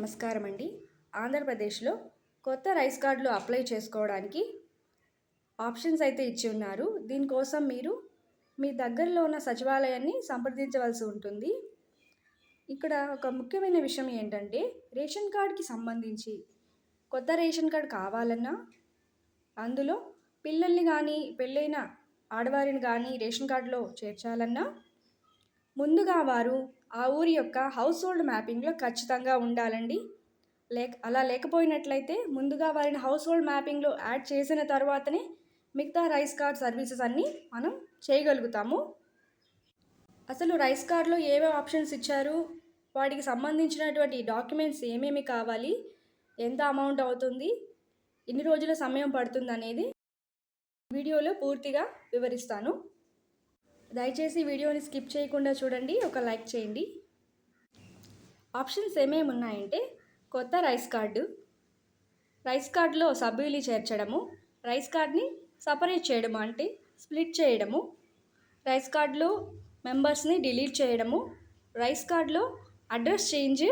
నమస్కారం అండి ఆంధ్రప్రదేశ్లో కొత్త రైస్ కార్డులు అప్లై చేసుకోవడానికి ఆప్షన్స్ అయితే ఇచ్చి ఉన్నారు. దీనికోసం మీరు మీ దగ్గరలో ఉన్న సచివాలయాన్ని సంప్రదించవలసి ఉంటుంది. ఇక్కడ ఒక ముఖ్యమైన విషయం ఏంటంటే రేషన్ కార్డ్కి సంబంధించి కొత్త రేషన్ కార్డ్ కావాలన్నా అందులో పిల్లల్ని కానీ పెళ్ళైన ఆడవారిని కానీ రేషన్ కార్డులో చేర్చాలన్నా ముందుగా వారు ఆ ఊరి యొక్క హౌస్ హోల్డ్ మ్యాపింగ్లో ఖచ్చితంగా ఉండాలండి. లేక అలా లేకపోయినట్లయితే ముందుగా వారిని హౌస్ హోల్డ్ మ్యాపింగ్లో యాడ్ చేసిన తర్వాతనే మిగతా రైస్ కార్డ్ సర్వీసెస్ అన్నీ మనం చేయగలుగుతాము. అసలు రైస్ కార్డ్లో ఏమేమి ఆప్షన్స్ ఇచ్చారు? వాటికి సంబంధించినటువంటి డాక్యుమెంట్స్ ఏమేమి కావాలి? ఎంత అమౌంట్ అవుతుంది? ఎన్ని రోజుల సమయం పడుతుంది అనేది వీడియోలో పూర్తిగా వివరిస్తాను. దయచేసి వీడియోని స్కిప్ చేయకుండా చూడండి ఒక లైక్ చేయండి. ఆప్షన్స్ ఏమేమి ఉన్నాయంటే కొత్త రైస్ కార్డు రైస్ కార్డులో సభ్యులు చేర్చడము రైస్ కార్డ్ని సపరేట్ చేయడము అంటే స్ప్లిట్ చేయడము రైస్ కార్డులో మెంబర్స్ని డిలీట్ చేయడము రైస్ కార్డులో అడ్రస్ చేంజ్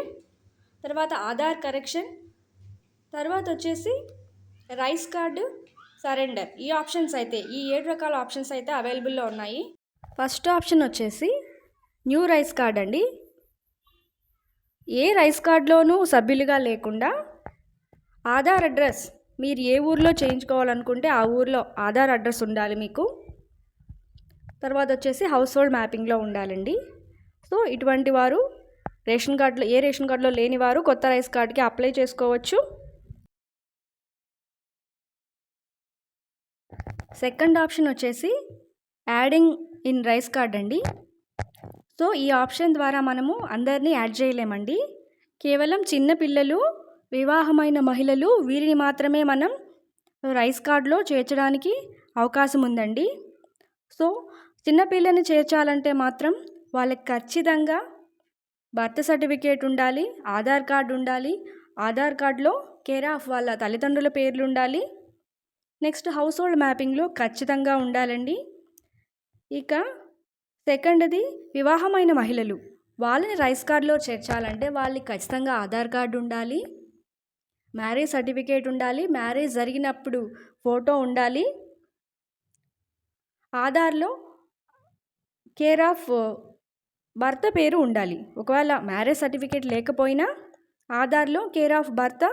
తర్వాత ఆధార్ కరెక్షన్ తర్వాత వచ్చేసి రైస్ కార్డు సరెండర్. ఈ ఆప్షన్స్ అయితే ఈ ఏడు రకాల ఆప్షన్స్ అయితే అవైలబుల్లో ఉన్నాయి. ఫస్ట్ ఆప్షన్ వచ్చేసి న్యూ రైస్ కార్డ్ అండి. ఏ రైస్ కార్డ్లోనూ సభ్యులుగా లేకుండా ఆధార్ అడ్రస్ మీరు ఏ ఊర్లో చేయించుకోవాలనుకుంటే ఆ ఊర్లో ఆధార్ అడ్రస్ ఉండాలి మీకు. తర్వాత వచ్చేసి హౌస్ హోల్డ్ మ్యాపింగ్లో ఉండాలండి. సో ఇటువంటి వారు రేషన్ కార్డులో ఏ రేషన్ కార్డులో లేని వారు కొత్త రైస్ కార్డ్కి అప్లై చేసుకోవచ్చు. సెకండ్ ఆప్షన్ వచ్చేసి యాడింగ్ ఇన్ రైస్ కార్డ్ అండి. సో ఈ ఆప్షన్ ద్వారా మనము అందరినీ యాడ్ చేయలేమండి. కేవలం చిన్న పిల్లలు వివాహమైన మహిళలు వీరిని మాత్రమే మనం రైస్ కార్డులో చేర్చడానికి అవకాశం ఉందండి. సో చిన్నపిల్లని చేర్చాలంటే మాత్రం వాళ్ళకి ఖచ్చితంగా బర్త్ సర్టిఫికేట్ ఉండాలి ఆధార్ కార్డు ఉండాలి ఆధార్ కార్డులో కేర్ ఆఫ్ వాళ్ళ తల్లిదండ్రుల పేర్లు ఉండాలి నెక్స్ట్ హౌస్ హోల్డ్ మ్యాపింగ్లో ఖచ్చితంగా ఉండాలండి. ఇక సెకండ్ది వివాహమైన మహిళలు. వాళ్ళని రైస్ కార్డులో చేర్చాలంటే వాళ్ళకి ఖచ్చితంగా ఆధార్ కార్డు ఉండాలి. మ్యారేజ్ సర్టిఫికేట్ ఉండాలి. మ్యారేజ్ జరిగినప్పుడు ఫోటో ఉండాలి. ఆధార్లో కేర్ ఆఫ్ భర్త పేరు ఉండాలి. ఒకవేళ మ్యారేజ్ సర్టిఫికేట్ లేకపోయినా ఆధార్లో కేర్ ఆఫ్ భర్త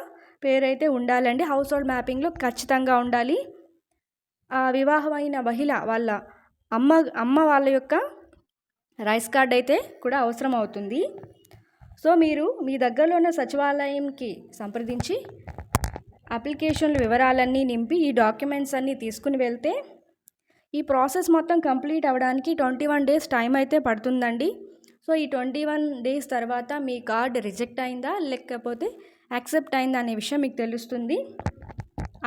పేరు అయితే ఉండాలండి. హౌస్ హోల్డ్ మ్యాపింగ్లో ఖచ్చితంగా ఉండాలి. ఆ వివాహమైన మహిళ వాళ్ళ అమ్మ అమ్మ వాళ్ళ యొక్క రైస్ కార్డ్ అయితే కూడా అవసరం అవుతుంది. సో మీరు మీ దగ్గరలో ఉన్న సచివాలయంకి సంప్రదించి అప్లికేషన్ల వివరాలన్నీ నింపి ఈ డాక్యుమెంట్స్ అన్నీ తీసుకుని వెళ్తే ఈ ప్రాసెస్ మొత్తం కంప్లీట్ అవ్వడానికి ట్వంటీ వన్ డేస్ టైం అయితే పడుతుందండి. సో ఈ ట్వంటీ వన్ డేస్ తర్వాత మీ కార్డ్ రిజెక్ట్ అయిందా లేకపోతే యాక్సెప్ట్ అయిందా అనే విషయం మీకు తెలుస్తుంది.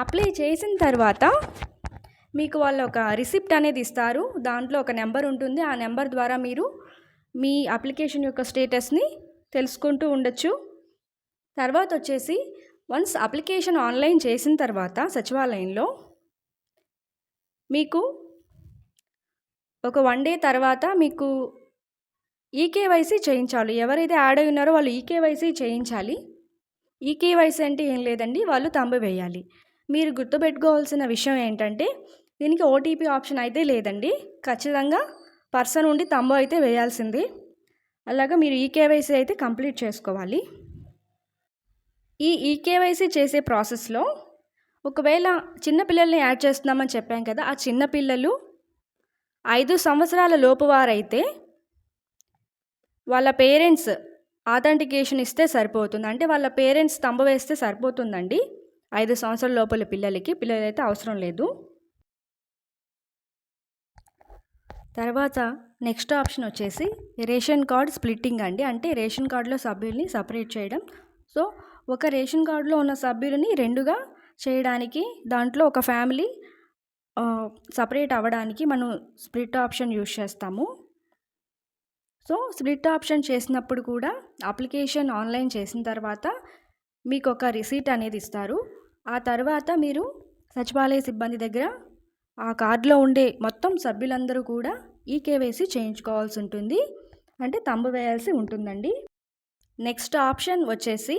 అప్లై చేసిన తర్వాత మీకు వాళ్ళు ఒక రిసిప్ట్ అనేది ఇస్తారు. దాంట్లో ఒక నెంబర్ ఉంటుంది. ఆ నెంబర్ ద్వారా మీరు మీ అప్లికేషన్ యొక్క స్టేటస్ని తెలుసుకుంటూ ఉండొచ్చు. తర్వాత వచ్చేసి వన్స్ అప్లికేషన్ ఆన్లైన్ చేసిన తర్వాత సచివాలయంలో మీకు ఒక వన్ డే తర్వాత మీకు ఈకేవైసీ చేయించాలి. ఎవరైతే యాడ్ అయి ఉన్నారో వాళ్ళు ఈకేవైసీ చేయించాలి. ఈకేవైసీ అంటే ఏం లేదండి వాళ్ళు తంబు వేయాలి. మీరు గుర్తుపెట్టుకోవాల్సిన విషయం ఏంటంటే దీనికి ఓటీపీ ఆప్షన్ అయితే లేదండి. ఖచ్చితంగా పర్సన్ ఉండి తంబు అయితే వేయాల్సింది. అలాగా మీరు ఈకేవైసీ అయితే కంప్లీట్ చేసుకోవాలి. ఈ ఈకేవైసీ చేసే ప్రాసెస్లో ఒకవేళ చిన్నపిల్లల్ని యాడ్ చేస్తున్నామని చెప్పాం కదా ఆ చిన్నపిల్లలు ఐదు సంవత్సరాల లోపు వారైతే వాళ్ళ పేరెంట్స్ ఆథెంటికేషన్ ఇస్తే సరిపోతుంది. అంటే వాళ్ళ పేరెంట్స్ తంబ వేస్తే సరిపోతుందండి. ఐదు సంవత్సరాల లోపల పిల్లలకి పిల్లలైతే అవసరం లేదు. తర్వాత నెక్స్ట్ ఆప్షన్ వచ్చేసి రేషన్ కార్డ్ స్ప్లిట్టింగ్ అండి. అంటే రేషన్ కార్డులో సభ్యుల్ని సపరేట్ చేయడం. సో ఒక రేషన్ కార్డులో ఉన్న సభ్యులని రెండుగా చేయడానికి దాంట్లో ఒక ఫ్యామిలీ సపరేట్ అవ్వడానికి మనం స్ప్లిట్ ఆప్షన్ యూజ్ చేస్తాము. సో స్ప్లిట్ ఆప్షన్ చేసినప్పుడు కూడా అప్లికేషన్ ఆన్లైన్ చేసిన తర్వాత మీకు ఒక రిసీట్ అనేది ఇస్తారు. ఆ తర్వాత మీరు సచివాలయ సిబ్బంది దగ్గర ఆ కార్డులో ఉండే మొత్తం సభ్యులందరూ కూడా ఈ కేవైసీ చేయించుకోవాల్సి ఉంటుంది. అంటే తంబు వేయాల్సి ఉంటుందండి. నెక్స్ట్ ఆప్షన్ వచ్చేసి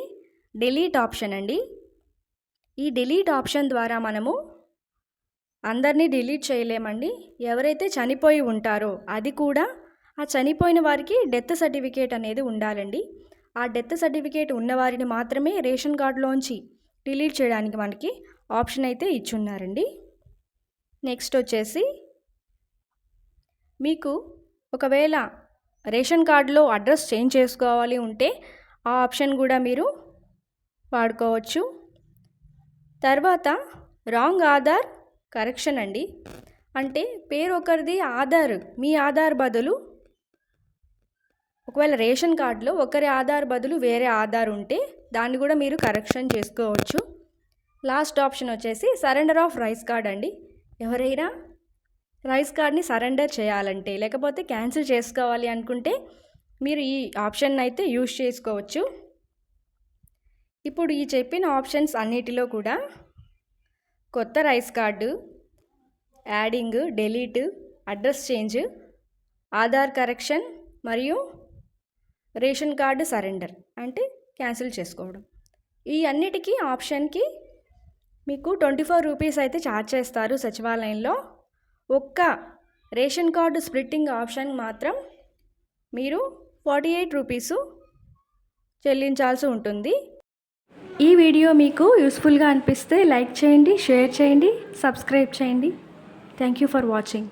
డిలీట్ ఆప్షన్ అండి. ఈ డిలీట్ ఆప్షన్ ద్వారా మనము అందరినీ డిలీట్ చేయలేమండి. ఎవరైతే చనిపోయి ఉంటారో అది కూడా ఆ చనిపోయిన వారికి డెత్ సర్టిఫికేట్ అనేది ఉండాలండి. ఆ డెత్ సర్టిఫికేట్ ఉన్నవారిని మాత్రమే రేషన్ కార్డులోంచి డిలీట్ చేయడానికి మనకి ఆప్షన్ అయితే ఇచ్చున్నారండి. నెక్స్ట్ వచ్చేసి మీకు ఒకవేళ రేషన్ కార్డులో అడ్రస్ చేంజ్ చేసుకోవాలి ఉంటే ఆ ఆప్షన్ కూడా మీరు వాడుకోవచ్చు. తర్వాత రాంగ్ ఆధార్ కరెక్షన్ అండి. అంటే పేరు ఒకరిది ఆధార్ మీ ఆధార్ బదులు ఒకవేళ రేషన్ కార్డులో ఒకరి ఆధార్ బదులు వేరే ఆధార్ ఉంటే దాన్ని కూడా మీరు కరెక్షన్ చేసుకోవచ్చు. లాస్ట్ ఆప్షన్ వచ్చేసి సరెండర్ ఆఫ్ రైస్ కార్డ్ అండి. ఎవరైనా రైస్ కార్డ్ని సరెండర్ చేయాలంటే లేకపోతే క్యాన్సిల్ చేసుకోవాలి అనుకుంటే మీరు ఈ ఆప్షన్ అయితే యూజ్ చేసుకోవచ్చు. ఇప్పుడు ఈ చెప్పిన ఆప్షన్స్ అన్నిటిలో కూడా కొత్త rice card adding delete address change Aadhaar correction మరియు రేషన్ కార్డు సరెండర్ అంటే క్యాన్సిల్ చేసుకోవడం. ఈ అన్నిటికీ ఆప్షన్కి మీకు ట్వంటీ ఫోర్ రూపీస్ అయితే ఛార్జ్ చేస్తారు సచివాలయంలో. ఒక్క రేషన్ కార్డు స్ప్లిట్టింగ్ ఆప్షన్ మాత్రం మీరు ఫార్టీ ఎయిట్ రూపీసు చెల్లించాల్సి ఉంటుంది. ఈ వీడియో మీకు యూస్ఫుల్గా అనిపిస్తే లైక్ చేయండి షేర్ చేయండి సబ్స్క్రైబ్ చేయండి. Thank you for watching.